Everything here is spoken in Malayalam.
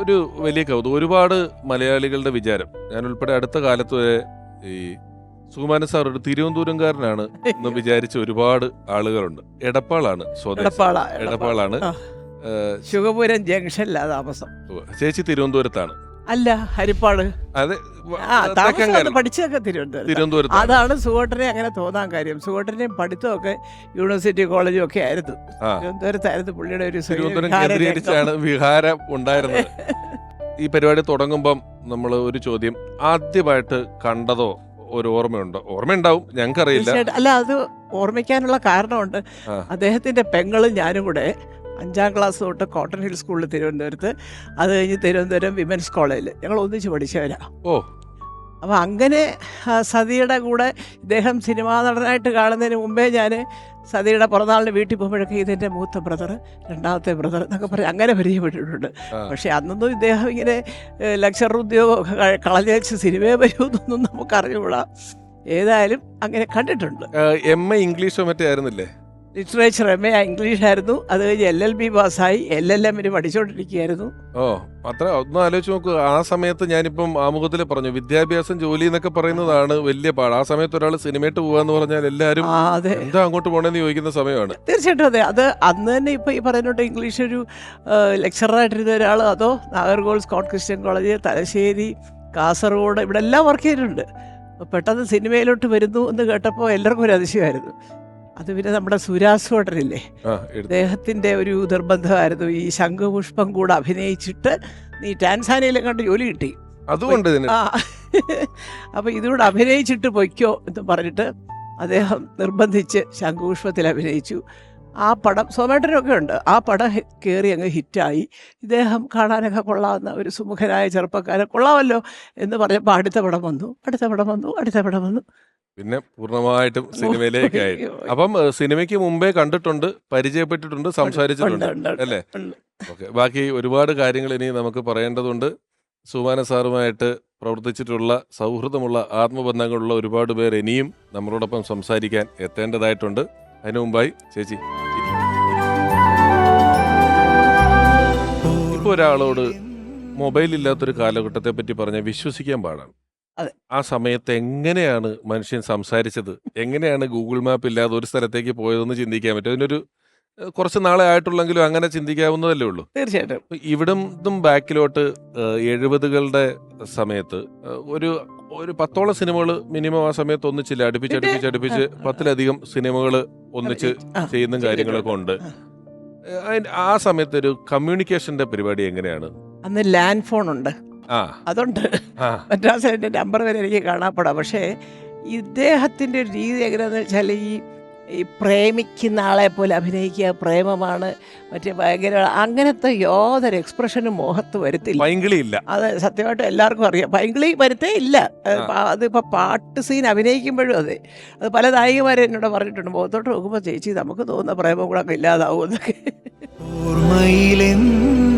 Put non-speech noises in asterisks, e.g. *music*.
ഒരു വലിയ കൗതുകം. ഒരുപാട് മലയാളികളുടെ വിചാരം. ഞാൻ ഉൾപ്പെടെ അടുത്ത കാലത്ത് വരെ ഈ സുകുമാരൻ സാർ ഒരു തിരുവനന്തപുരംകാരനാണ് എന്ന് വിചാരിച്ച ഒരുപാട് ആളുകളുണ്ട്. എടപ്പാളാണ് എടപ്പാള എടപ്പാളാണ്. ഏഹ്, ജംഗ്ഷനിലാ താമസം. ചേച്ചി തിരുവനന്തപുരത്താണ്. അല്ല ഹരിപ്പാട്. പഠിച്ചതൊക്കെ തിരുവനന്തപുരം അതാണ് സുഗോട്ടനെ അങ്ങനെ തോന്നാൻ കാര്യം. സുഗോട്ടനെ പഠിത്തമൊക്കെ യൂണിവേഴ്സിറ്റി കോളേജും ഒക്കെ ആയിരുന്നു. തിരുവനന്തപുരത്തായിരുന്നു പുള്ളിയുടെ ഒരു തിരുവനന്തപുരം വിഹാര കേന്ദ്രീകരിച്ചാണ് വിഹാരം ഉണ്ടായിരുന്നത്. ഈ പരിപാടി തുടങ്ങുമ്പം നമ്മൾ ഒരു ചോദ്യം. ആദ്യമായിട്ട് കണ്ടതോ ഒരു ഓർമ്മയുണ്ടോ? ഓർമ്മയുണ്ടാവും ഞങ്ങൾക്കറിയില്ല. അല്ല അത് ഓർമ്മിക്കാനുള്ള കാരണമുണ്ട്. അദ്ദേഹത്തിന്റെ പെങ്ങളും ഞാനും കൂടെ അഞ്ചാം ക്ലാസ് തൊട്ട് കോട്ടൺ ഹിൽ സ്കൂളിൽ തിരുവനന്തപുരത്ത്. അത് കഴിഞ്ഞ് തിരുവനന്തപുരം വിമൻസ് കോളേജിൽ ഞങ്ങൾ ഒന്നിച്ച് പഠിച്ചവരാ. ഓ. അപ്പോൾ അങ്ങനെ സതിയുടെ കൂടെ ഇദ്ദേഹം സിനിമാ നടനായിട്ട് കാണുന്നതിന് മുമ്പേ ഞാൻ സതിയുടെ പിറന്നാളിന് വീട്ടിൽ പോകുമ്പോഴൊക്കെ ഇതെന്റെ മൂത്ത ബ്രദർ രണ്ടാമത്തെ ബ്രദർ എന്നൊക്കെ പറഞ്ഞ് അങ്ങനെ പരിചയപ്പെട്ടിട്ടുണ്ട്. പക്ഷേ അന്നൊന്നും ഇദ്ദേഹം ഇങ്ങനെ ലക്ഷർ ഉദ്യോഗമൊക്കെ കളഞ്ഞേച്ച് സിനിമയെ വരുമെന്നൊന്നും നമുക്ക് അറിഞ്ഞുകൂടാ ഏതായാലും അങ്ങനെ കണ്ടിട്ടുണ്ട്. എം എ ഇംഗ്ലീഷോ മറ്റേ ആയിരുന്നില്ലേ? ലിറ്ററേച്ചർ എം എ ഇംഗ്ലീഷ് ആയിരുന്നു അത് കഴിഞ്ഞ് എൽ എൽ ബി പാസ്സായി. എൽ എൽ എമ്മിന് പഠിച്ചുകൊണ്ടിരിക്കുകയായിരുന്നു ഓ അത്ര ഒന്ന് ആലോചിച്ച് നോക്കുക ആ സമയത്ത് ഞാനിപ്പം ആമുഖത്തിൽ പറഞ്ഞു വിദ്യാഭ്യാസം ജോലി എന്നൊക്കെ പറയുന്നതാണ് വലിയ പാട്. ആ സമയത്ത് ഒരാൾ സിനിമയിട്ട് പോവാന്ന് പറഞ്ഞാൽ എല്ലാവരും എന്താ അങ്ങോട്ട് പോകണമെന്ന് ചോദിക്കുന്ന സമയമാണ്. തീർച്ചയായിട്ടും അതെ. അത് അന്ന് തന്നെ ഇപ്പൊ ഈ പറയുന്നുണ്ട് ഇംഗ്ലീഷ് ഒരു ലെക്ചറായിട്ടിരുന്ന ഒരാൾ അതോ Nagercoil Scott Christian college Thalassery Kasaragod ഇവിടെ എല്ലാം വർക്ക് ചെയ്തിട്ടുണ്ട്. പെട്ടെന്ന് സിനിമയിലോട്ട് വരുന്നു എന്ന് കേട്ടപ്പോൾ എല്ലാവർക്കും ഒരു അതിശയമായിരുന്നു. അത് പിന്നെ നമ്മുടെ സുരാസ് അദ്ദേഹത്തിന്റെ ഒരു നിർബന്ധമായിരുന്നു ഈ ശംഖുപുഷ്പം കൂടെ അഭിനയിച്ചിട്ട് നീ ടാൻസാനിയിലെ കണ്ട് ജോലി കിട്ടി. അതുകൊണ്ട് ആ. *laughs* അപ്പോൾ ഇതുകൂടെ അഭിനയിച്ചിട്ട് പൊയ്ക്കോ എന്ന് പറഞ്ഞിട്ട് അദ്ദേഹം നിർബന്ധിച്ച് ശംഖുപുഷ്പത്തിൽ അഭിനയിച്ചു. ആ പടം സോമേട്ടനൊക്കെ ഉണ്ട്. ആ പടം കയറി അങ്ങ് ഹിറ്റായി. ഇദ്ദേഹം കാണാനൊക്കെ കൊള്ളാവുന്ന ഒരു സുമുഖനായ ചെറുപ്പക്കാരൻ കൊള്ളാമല്ലോ എന്ന് പറഞ്ഞപ്പോൾ അടുത്ത പടം വന്നു. അടുത്ത പടം വന്നു. അടുത്ത പടം വന്നു. പിന്നെ പൂർണമായിട്ടും സിനിമയിലേക്കായി അപ്പം സിനിമയ്ക്ക് മുമ്പേ കണ്ടിട്ടുണ്ട് പരിചയപ്പെട്ടിട്ടുണ്ട് സംസാരിച്ചിട്ടുണ്ട്. അല്ലേ. ഓക്കെ. ബാക്കി ഒരുപാട് കാര്യങ്ങൾ ഇനി നമുക്ക് പറയേണ്ടതുണ്ട്. സുമാന സാറുമായിട്ട് പ്രവർത്തിച്ചിട്ടുള്ള സൗഹൃദമുള്ള ആത്മബന്ധങ്ങളുള്ള ഒരുപാട് പേർ ഇനിയും നമ്മളോടൊപ്പം സംസാരിക്കാൻ എത്തേണ്ടതായിട്ടുണ്ട്. അതിനു മുമ്പായി ചേച്ചി ഇപ്പോൾ ഒരാളോട് മൊബൈൽ ഇല്ലാത്തൊരു കാലഘട്ടത്തെ പറ്റി പറഞ്ഞാൽ വിശ്വസിക്കാൻ പാടാണ്. അതെ. ആ സമയത്ത് എങ്ങനെയാണ് മനുഷ്യൻ സംസാരിച്ചത് എങ്ങനെയാണ് ഗൂഗിൾ മാപ്പ് ഇല്ലാതെ ഒരു സ്ഥലത്തേക്ക് പോയതെന്ന് ചിന്തിക്കാൻ പറ്റും അതിനൊരു ഏഹ്, കുറച്ച് നാളെ ആയിട്ടുള്ളെങ്കിലും അങ്ങനെ ചിന്തിക്കാവുന്നതല്ലേ ഉള്ളൂ തീർച്ചയായിട്ടും ഇവിടുന്നും ഇവിടും ബാക്കിലോട്ട് എഴുപതുകളുടെ സമയത്ത് ഏഹ്, ഒരു ഒരു പത്തോളം സിനിമകൾ മിനിമം ആ സമയത്ത് ഒന്നിച്ചില്ല അടുപ്പിച്ച് പിന്നെ? അടുപ്പിച്ച് അടുപ്പിച്ച് ആ, ആ. പത്തിലധികം സിനിമകൾ ഒന്നിച്ച് ആ, ചെയ്യുന്ന കാര്യങ്ങളൊക്കെ ഉണ്ട് ആ. ഏഹ്, അതിന് ആ സമയത്ത് ഒരു കമ്മ്യൂണിക്കേഷന്റെ പരിപാടി എങ്ങനെയാണ് അന്ന് ലാൻഡ് ഫോൺ ഉണ്ട് അതുണ്ട്. മദ്രാസിലെ മദ്രാസിന്റെ നമ്പർ വരെ എനിക്ക് കാണാപ്പെടാം. പക്ഷേ ഇദ്ദേഹത്തിന്റെ ഒരു രീതി എങ്ങനെയാണെന്ന് വെച്ചാൽ ഈ ഈ പ്രേമിക്കുന്ന ആളെ പോലെ അഭിനയിക്കുക പ്രേമമാണ് മറ്റേ ഭയങ്കര അങ്ങനത്തെ യാതൊരു എക്സ്പ്രഷനും മോഹത്ത് വരുത്തില്ല. അത് സത്യമായിട്ട് എല്ലാവർക്കും അറിയാം. പൈങ്കിളി വരുത്തേ ഇല്ല. അത് അതിപ്പോൾ പാട്ട് സീൻ അഭിനയിക്കുമ്പോഴും അതെ. അത് പല നായികമാരും എന്നോട് പറഞ്ഞിട്ടുണ്ട്. മുഖത്തോട്ട് നോക്കുമ്പോൾ ചേച്ചി നമുക്ക് തോന്നുന്ന പ്രേമം കൂടെ ഒക്കെ ഇല്ലാതാവും എന്നൊക്കെ. ഓർമ്മയിലെന്നും